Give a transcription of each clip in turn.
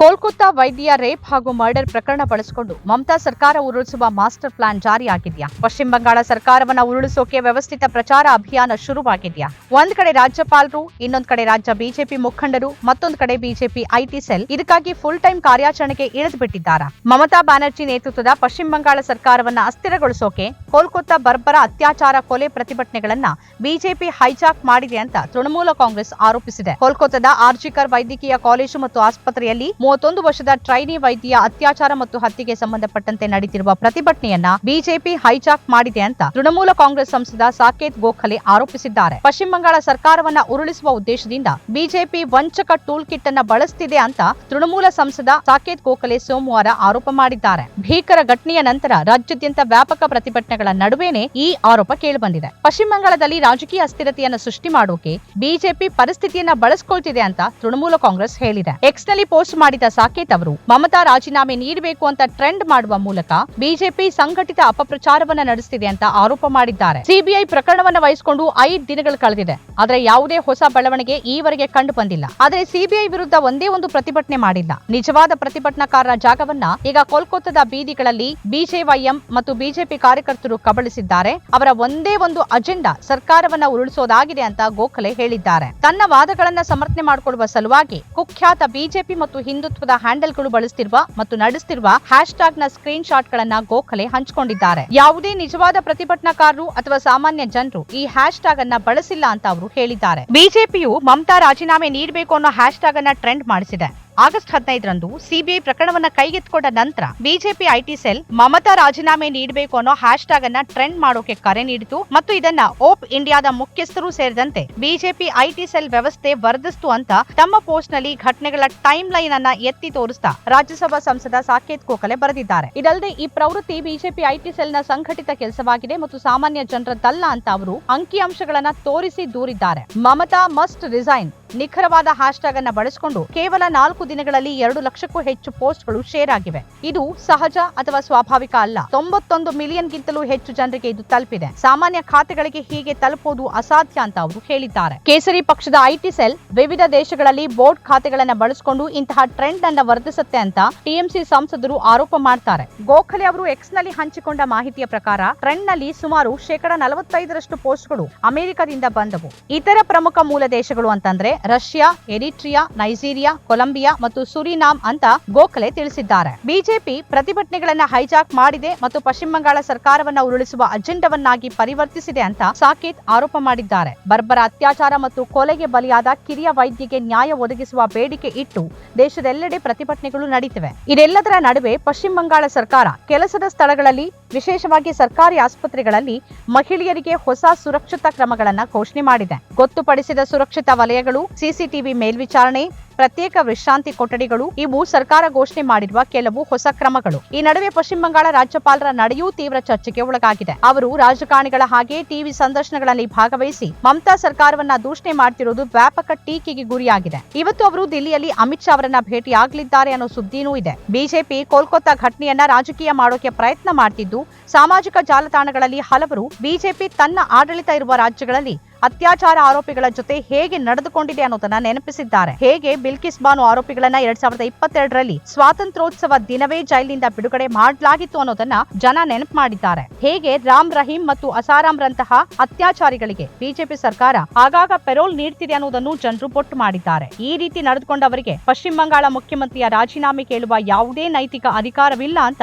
ಕೋಲ್ಕತ್ತಾ ವೈದ್ಯ ರೇಪ್ ಹಾಗೂ ಮರ್ಡರ್ ಪ್ರಕರಣ ಬಳಸಿಕೊಂಡು ಮಮತಾ ಸರ್ಕಾರ ಉರುಳಿಸುವ ಮಾಸ್ಟರ್ ಪ್ಲಾನ್ ಜಾರಿಯಾಗಿದೆಯಾ? ಪಶ್ಚಿಮ ಬಂಗಾಳ ಸರ್ಕಾರವನ್ನ ಉರುಳಿಸೋಕೆ ವ್ಯವಸ್ಥಿತ ಪ್ರಚಾರ ಅಭಿಯಾನ ಶುರುವಾಗಿದೆಯಾ? ಒಂದ್ ಕಡೆ ರಾಜ್ಯಪಾಲರು, ಇನ್ನೊಂದ್ ಕಡೆ ರಾಜ್ಯ ಬಿಜೆಪಿ ಮುಖಂಡರು, ಮತ್ತೊಂದ್ ಕಡೆ ಬಿಜೆಪಿ ಐಟಿ ಸೆಲ್. ಇದಕ್ಕಾಗಿ ಫುಲ್ ಟೈಮ್ ಕಾರ್ಯಾಚರಣೆಗೆ ಇಳಿದು ಬಿಟ್ಟಿದ್ದಾರಾ? ಮಮತಾ ಬ್ಯಾನರ್ಜಿ ನೇತೃತ್ವದ ಪಶ್ಚಿಮ ಬಂಗಾಳ ಸರ್ಕಾರವನ್ನ ಅಸ್ಥಿರಗೊಳಿಸೋಕೆ ಕೋಲ್ಕತ್ತಾ ಬರ್ಬರ ಅತ್ಯಾಚಾರ ಕೊಲೆ ಪ್ರತಿಭಟನೆಗಳನ್ನ ಬಿಜೆಪಿ ಹೈಜಾಕ್ ಮಾಡಿದೆ ಅಂತ ತೃಣಮೂಲ ಕಾಂಗ್ರೆಸ್ ಆರೋಪಿಸಿದೆ. ಕೋಲ್ಕತ್ತಾದ ಆರ್ಜಿಕರ್ ವೈದ್ಯಕೀಯ ಕಾಲೇಜು ಮತ್ತು ಆಸ್ಪತ್ರೆಯಲ್ಲಿ ಮೂವತ್ತೊಂದು ವರ್ಷದ ಟ್ರೈನಿ ವೈದ್ಯ ಅತ್ಯಾಚಾರ ಮತ್ತು ಹತ್ಯೆಗೆ ಸಂಬಂಧಪಟ್ಟಂತೆ ನಡೆದಿರುವ ಪ್ರತಿಭಟನೆಯನ್ನ ಬಿಜೆಪಿ ಹೈಜಾಕ್ ಮಾಡಿದೆ ಅಂತ ತೃಣಮೂಲ ಕಾಂಗ್ರೆಸ್ ಸಂಸದ ಸಾಕೇತ್ ಗೋಖಲೆ ಆರೋಪಿಸಿದ್ದಾರೆ. ಪಶ್ಚಿಮ ಬಂಗಾಳ ಸರ್ಕಾರವನ್ನ ಉರುಳಿಸುವ ಉದ್ದೇಶದಿಂದ ಬಿಜೆಪಿ ವಂಚಕ ಟೂಲ್ ಕಿಟ್ ಅನ್ನ ಬಳಸುತ್ತಿದೆ ಅಂತ ತೃಣಮೂಲ ಸಂಸದ ಸಾಕೇತ್ ಗೋಖಲೆ ಸೋಮವಾರ ಆರೋಪ ಮಾಡಿದ್ದಾರೆ. ಭೀಕರ ಘಟನೆಯ ನಂತರ ರಾಜ್ಯಾದ್ಯಂತ ವ್ಯಾಪಕ ಪ್ರತಿಭಟನೆಗಳ ನಡುವೆನೇ ಈ ಆರೋಪ ಕೇಳಿಬಂದಿದೆ. ಪಶ್ಚಿಮ ಬಂಗಾಳದಲ್ಲಿ ರಾಜಕೀಯ ಅಸ್ಥಿರತೆಯನ್ನು ಸೃಷ್ಟಿ ಮಾಡೋಕೆ ಬಿಜೆಪಿ ಪರಿಸ್ಥಿತಿಯನ್ನ ಬಳಸಿಕೊಳ್ತಿದೆ ಅಂತ ತೃಣಮೂಲ ಕಾಂಗ್ರೆಸ್ ಹೇಳಿದೆ. ಎಕ್ಸ್ನಲ್ಲಿ ಪೋಸ್ಟ್ ಮಾಡಿದ ಸಾಕೇತ್ ಅವರು, ಮಮತಾ ರಾಜೀನಾಮೆ ನೀಡಬೇಕು ಅಂತ ಟ್ರೆಂಡ್ ಮಾಡುವ ಮೂಲಕ ಬಿಜೆಪಿ ಸಂಘಟಿತ ಅಪಪ್ರಚಾರವನ್ನ ನಡೆಸುತ್ತಿದೆ ಅಂತ ಆರೋಪ ಮಾಡಿದ್ದಾರೆ. ಸಿಬಿಐ ಪ್ರಕರಣವನ್ನ ವಹಿಸಿಕೊಂಡು ಐದು ದಿನಗಳು ಕಳೆದಿದೆ. ಆದರೆ ಯಾವುದೇ ಹೊಸ ಬೆಳವಣಿಗೆ ಈವರೆಗೆ ಕಂಡು ಬಂದಿಲ್ಲ. ಆದರೆ ಸಿಬಿಐ ವಿರುದ್ಧ ಒಂದೇ ಒಂದು ಪ್ರತಿಭಟನೆ ಮಾಡಿಲ್ಲ. ನಿಜವಾದ ಪ್ರತಿಭಟನಾಕಾರರ ಜಾಗವನ್ನ ಈಗ ಕೋಲ್ಕತ್ತಾದ ಬೀದಿಗಳಲ್ಲಿ ಬಿಜೆವೈಎಂ ಮತ್ತು ಬಿಜೆಪಿ ಕಾರ್ಯಕರ್ತರು ಕಬಳಿಸಿದ್ದಾರೆ. ಅವರ ಒಂದೇ ಒಂದು ಅಜೆಂಡಾ ಸರ್ಕಾರವನ್ನ ಉರುಳಿಸೋದಾಗಿದೆ ಅಂತ ಗೋಖಲೆ ಹೇಳಿದ್ದಾರೆ. ತನ್ನ ವಾದಗಳನ್ನ ಸಮರ್ಥನೆ ಮಾಡಿಕೊಳ್ಳುವ ಸಲುವಾಗಿ ಕುಖ್ಯಾತ ಬಿಜೆಪಿ ಮತ್ತು ಹಿಂದುತ್ವದ ಹ್ಯಾಂಡಲ್ಗಳು ಬಳಸುತ್ತಿರುವ ಮತ್ತು ನಡೆಸುತ್ತಿರುವ ಹ್ಯಾಶ್ ಟ್ಯಾಗ್ನ ಸ್ಕ್ರೀನ್ ಶಾಟ್ ಗಳನ್ನ ಗೋಖಲೆ ಹಂಚಿಕೊಂಡಿದ್ದಾರೆ. ಯಾವುದೇ ನಿಜವಾದ ಪ್ರತಿಭಟನಾಕಾರರು ಅಥವಾ ಸಾಮಾನ್ಯ ಜನರು ಈ ಹ್ಯಾಶ್ ಟ್ಯಾಗ್ ಅನ್ನ ಬಳಸಿಲ್ಲ ಅಂತ ಅವರು ಹೇಳಿದ್ದಾರೆ. ಬಿಜೆಪಿಯು ಮಮತಾ ರಾಜೀನಾಮೆ ನೀಡಬೇಕು ಅನ್ನೋ ಹ್ಯಾಶ್ ಟ್ಯಾಗ್ ಅನ್ನ ಟ್ರೆಂಡ್ ಮಾಡಿಸಿದೆ. ಆಗಸ್ಟ್ ಹದಿನೈದರಂದು ಸಿಬಿಐ ಪ್ರಕರಣವನ್ನ ಕೈಗೆತ್ತಿಕೊಂಡ ನಂತರ ಬಿಜೆಪಿ ಐಟಿ ಸೆಲ್ ಮಮತಾ ರಾಜೀನಾಮೆ ನೀಡಬೇಕು ಅನ್ನೋ ಹ್ಯಾಶ್ ಟ್ಯಾಗ್ ಅನ್ನ ಟ್ರೆಂಡ್ ಮಾಡೋಕೆ ಕರೆ ನೀಡಿತು ಮತ್ತು ಇದನ್ನ ಓಪ್ ಇಂಡಿಯಾದ ಮುಖ್ಯಸ್ಥರು ಸೇರಿದಂತೆ ಬಿಜೆಪಿ ಐಟಿ ಸೆಲ್ ವ್ಯವಸ್ಥೆ ವರದಿಸ್ತು ಅಂತ ತಮ್ಮ ಪೋಸ್ಟ್ನಲ್ಲಿ ಘಟನೆಗಳ ಟೈಮ್ ಲೈನ್ ಅನ್ನ ಎತ್ತಿ ತೋರಿಸ್ತಾ ರಾಜ್ಯಸಭಾ ಸಂಸದ ಸಾಕೇತ್ ಕೋಕಲೆ ಬರೆದಿದ್ದಾರೆ. ಇದಲ್ಲದೆ ಈ ಪ್ರವೃತ್ತಿ ಬಿಜೆಪಿ ಐಟಿ ಸೆಲ್ನ ಸಂಘಟಿತ ಕೆಲಸವಾಗಿದೆ ಮತ್ತು ಸಾಮಾನ್ಯ ಜನರದ್ದಲ್ಲ ಅಂತ ಅವರು ಅಂಕಿಅಂಶಗಳನ್ನ ತೋರಿಸಿ ದೂರಿದ್ದಾರೆ. ಮಮತಾ ಮಸ್ಟ್ ರಿಸೈನ್ ನಿಖರವಾದ ಹ್ಯಾಶ್ಟ್ಯಾಗ್ ಅನ್ನ ಬಳಸಿಕೊಂಡು ಕೇವಲ ನಾಲ್ಕು ದಿನಗಳಲ್ಲಿ ಎರಡು ಲಕ್ಷಕ್ಕೂ ಹೆಚ್ಚು ಪೋಸ್ಟ್ಗಳು ಶೇರ್ ಆಗಿವೆ. ಇದು ಸಹಜ ಅಥವಾ ಸ್ವಾಭಾವಿಕ ಅಲ್ಲ. ತೊಂಬತ್ತೊಂದು ಮಿಲಿಯನ್ ಗಿಂತಲೂ ಹೆಚ್ಚು ಜನರಿಗೆ ಇದು ತಲುಪಿದೆ. ಸಾಮಾನ್ಯ ಖಾತೆಗಳಿಗೆ ಹೀಗೆ ತಲುಪುವುದು ಅಸಾಧ್ಯ ಅಂತ ಅವರು ಹೇಳಿದ್ದಾರೆ. ಕೇಸರಿ ಪಕ್ಷದ ಐಟಿ ಸೆಲ್ ವಿವಿಧ ದೇಶಗಳಲ್ಲಿ ಬೋರ್ಡ್ ಖಾತೆಗಳನ್ನು ಬಳಸಿಕೊಂಡು ಇಂತಹ ಟ್ರೆಂಡ್ ಅನ್ನ ವರ್ಧಿಸುತ್ತೆ ಅಂತ ಟಿಎಂಸಿ ಸಂಸದರು ಆರೋಪ ಮಾಡ್ತಾರೆ. ಗೋಖಲೆ ಅವರು ಎಕ್ಸ್ನಲ್ಲಿ ಹಂಚಿಕೊಂಡ ಮಾಹಿತಿಯ ಪ್ರಕಾರ ಟ್ರೆಂಡ್ನಲ್ಲಿ ಸುಮಾರು ಶೇಕಡ ನಲವತ್ತೈದರಷ್ಟು ಪೋಸ್ಟ್ಗಳು ಅಮೆರಿಕದಿಂದ ಬಂದವು. ಇತರ ಪ್ರಮುಖ ಮೂಲ ದೇಶಗಳು ಅಂತಂದ್ರೆ ರಷ್ಯಾ, ಎರಿಟ್ರಿಯಾ, ನೈಜೀರಿಯಾ, ಕೊಲಂಬಿಯಾ ಮತ್ತು ಸುರಿನಾಮ್ ಅಂತ ಗೋಖಲೆ ತಿಳಿಸಿದ್ದಾರೆ. ಬಿಜೆಪಿ ಪ್ರತಿಭಟನೆಗಳನ್ನ ಹೈಜಾಕ್ ಮಾಡಿದೆ ಮತ್ತು ಪಶ್ಚಿಮ ಬಂಗಾಳ ಸರ್ಕಾರವನ್ನ ಉರುಳಿಸುವ ಅಜೆಂಡವನ್ನಾಗಿ ಪರಿವರ್ತಿಸಿದೆ ಅಂತ ಸಾಕೇತ್ ಆರೋಪ ಮಾಡಿದ್ದಾರೆ. ಬರ್ಬರ ಅತ್ಯಾಚಾರ ಮತ್ತು ಕೊಲೆಗೆ ಬಲಿಯಾದ ಕಿರಿಯ ವೈದ್ಯಗೆ ನ್ಯಾಯ ಒದಗಿಸುವ ಬೇಡಿಕೆ ಇಟ್ಟು ದೇಶದೆಲ್ಲೆಡೆ ಪ್ರತಿಭಟನೆಗಳು ನಡೆಯುತ್ತಿವೆ ಇದೆಲ್ಲದರ ನಡುವೆ ಪಶ್ಚಿಮ ಬಂಗಾಳ ಸರ್ಕಾರ ಕೆಲಸದ ಸ್ಥಳಗಳಲ್ಲಿ, ವಿಶೇಷವಾಗಿ ಸರ್ಕಾರಿ ಆಸ್ಪತ್ರೆಗಳಲ್ಲಿ ಮಹಿಳೆಯರಿಗೆ ಹೊಸ ಸುರಕ್ಷತಾ ಕ್ರಮಗಳನ್ನು ಘೋಷಣೆ ಮಾಡಿದೆ. ಗೊತ್ತುಪಡಿಸಿದ ಸುರಕ್ಷತಾ ವಲಯಗಳು, ಸಿಸಿಟಿವಿ ಮೇಲ್ವಿಚಾರಣೆ ಪ್ರತ್ಯೇಕ ವಿಶ್ರಾಂತಿ ಕೊಠಡಿಗಳು. ಇವು ಸರ್ಕಾರ ಘೋಷಣೆ ಮಾಡಿರುವ ಕೆಲವು ಹೊಸ ಕ್ರಮಗಳು. ಈ ನಡುವೆ ಪಶ್ಚಿಮ ಬಂಗಾಳ ರಾಜ್ಯಪಾಲರ ನಡೆಯೂ ತೀವ್ರ ಚರ್ಚೆಗೆ ಒಳಗಾಗಿದೆ. ಅವರು ರಾಜಕಾರಣಿಗಳ ಹಾಗೆ ಟಿವಿ ಸಂದರ್ಶನಗಳಲ್ಲಿ ಭಾಗವಹಿಸಿ ಮಮತಾ ಸರ್ಕಾರವನ್ನ ದೂಷಣೆ ಮಾಡ್ತಿರೋದು ವ್ಯಾಪಕ ಟೀಕೆಗೆ ಗುರಿಯಾಗಿದೆ. ಇವತ್ತು ಅವರು ದಿಲ್ಲಿಯಲ್ಲಿ ಅಮಿತ್ ಶಾ ಅವರನ್ನ ಭೇಟಿಯಾಗಲಿದ್ದಾರೆ ಅನ್ನೋ ಸುದ್ದಿನೂ ಇದೆ. ಬಿಜೆಪಿ ಕೋಲ್ಕತ್ತಾ ಘಟನೆಯನ್ನ ರಾಜಕೀಯ ಮಾಡೋಕೆ ಪ್ರಯತ್ನ ಮಾಡ್ತಿದ್ದು, ಸಾಮಾಜಿಕ ಜಾಲತಾಣಗಳಲ್ಲಿ ಹಲವರು ಬಿಜೆಪಿ ತನ್ನ ಆಡಳಿತ ಇರುವ ರಾಜ್ಯಗಳಲ್ಲಿ ಅತ್ಯಾಚಾರ ಆರೋಪಿಗಳ ಜೊತೆ ಹೇಗೆ ನಡೆದುಕೊಂಡಿದೆ ಅನ್ನೋದನ್ನ ನೆನಪಿಸಿದ್ದಾರೆ. ಹೇಗೆ ಬಿಲ್ಕಿಸ್ ಬಾನು ಆರೋಪಿಗಳನ್ನ ಎರಡ್ ಸಾವಿರದ ಇಪ್ಪತ್ತೆರಡರಲ್ಲಿ ಸ್ವಾತಂತ್ರ್ಯೋತ್ಸವ ದಿನವೇ ಜೈಲಿನಿಂದ ಬಿಡುಗಡೆ ಮಾಡಲಾಗಿತ್ತು ಅನ್ನೋದನ್ನ ಜನ ನೆನಪು ಮಾಡಿದ್ದಾರೆ. ಹೇಗೆ ರಾಮ್ ರಹೀಂ ಮತ್ತು ಅಸಾರಾಮ್ ರಂತಹ ಅತ್ಯಾಚಾರಿಗಳಿಗೆ ಬಿಜೆಪಿ ಸರ್ಕಾರ ಆಗಾಗ ಪೆರೋಲ್ ನೀಡ್ತಿದೆ ಅನ್ನೋದನ್ನು ಜನರು ಬೊಟ್ಟು ಮಾಡಿದ್ದಾರೆ. ಈ ರೀತಿ ನಡೆದುಕೊಂಡವರಿಗೆ ಪಶ್ಚಿಮ ಬಂಗಾಳ ಮುಖ್ಯಮಂತ್ರಿಯ ರಾಜೀನಾಮೆ ಕೇಳುವ ಯಾವುದೇ ನೈತಿಕ ಅಧಿಕಾರವಿಲ್ಲ ಅಂತ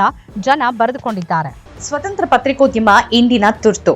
ಜನ ಬರೆದುಕೊಂಡಿದ್ದಾರೆ. ಸ್ವತಂತ್ರ ಪತ್ರಿಕೋದ್ಯಮ ಇಂದಿನ ತುರ್ತು.